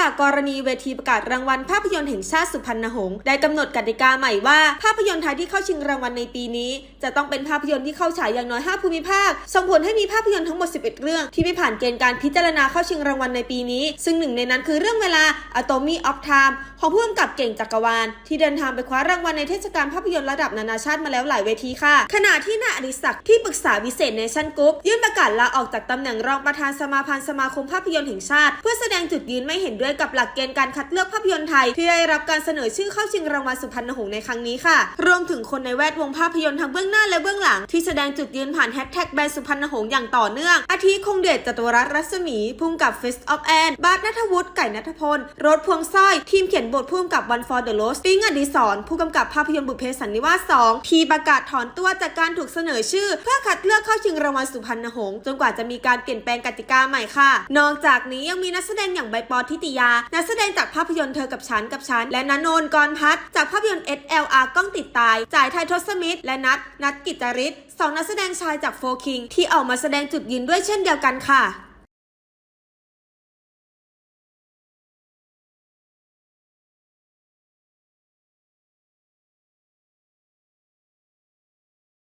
จากกรณีเวทีประกาศรางวัลภาพยนตร์แห่งชาติสุพรรณหงษ์ได้กำหนดกติกาใหม่ว่า ภาพยนตร์ไทยที่เข้าชิงรางวัลในปีนี้ จะต้องเป็นภาพยนตร์ที่เข้าฉายอย่างน้อย 5 ภูมิภาค ส่งผลให้มีภาพยนตร์ทั้งหมด 11 เรื่อง ที่ไม่ผ่านเกณฑ์การพิจารณาเข้าชิงรางวัลในปีนี้ ซึ่งหนึ่งในนั้นคือเรื่องเวลา Atomy of Time ของผู้กำกับเก่งจักรวาล ที่เดินทางไปคว้ารางวัลในเทศกาลภาพยนตร์ระดับนานาชาติมาแล้วหลายเวทีค่ะ ขณะที่นายอดิศักดิ์ที่ปรึกษาวิเศษเนชั่นกรุ๊ปยื่นประกาศลาออกจากตำแหน่งรองประธานสมาพันธ์สมาคมภาพยนตร์แห่งชาติ เพื่อแสดงจุดยืนไม่เห็นด้วยกับหลักเกณฑ์การคัดเลือกภาพยนตร์ไทย ที่ได้รับการเสนอชื่อเข้าชิงรางวัลสุพรรณหงษ์ในครั้งนี้ค่ะ รวมถึงคนในแวดวงภาพยนตร์ทั้งเบื้องหน้าและเบื้องหลัง ที่แสดงจุดยืนผ่านแฮชแท็กแบรนด์สุพรรณหงษ์อย่างต่อเนื่อง อาทิคงเดชจตุรัสรัศมีพุ่มกับ Fist of Anne บาสนัทวุฒิไก่นัทพลรถพวงสร้อยทีมเขียนบทพุ่มกับ One for the Rose ปิงอดิศรผู้กำกับภาพยนตร์บุพเพสันนิวาส 2 ทีประกาศถอนตัวจากการถูกเสนอชื่อ เพื่อคัดเลือกเข้าชิงรางวัลสุพรรณหงษ์จนกว่าจะมีการเปลี่ยนแปลงกติกาใหม่ค่ะ นอกจากนี้ยังมีนักแสดงอย่างใบปอทิติยา นักแสดงจากภาพยนตร์เธอกับฉันกับฉัน และนันโนนกรพัฒน์จากภาพยนตร์ SLR กล้องติดตาย จ่ายไทยทศมิตรและนัทนัทกิจริศสองนักแสดงชายจากโฟคิงที่ออกมาแสดงจุดยืนด้วยเช่นเดียวกันค่ะ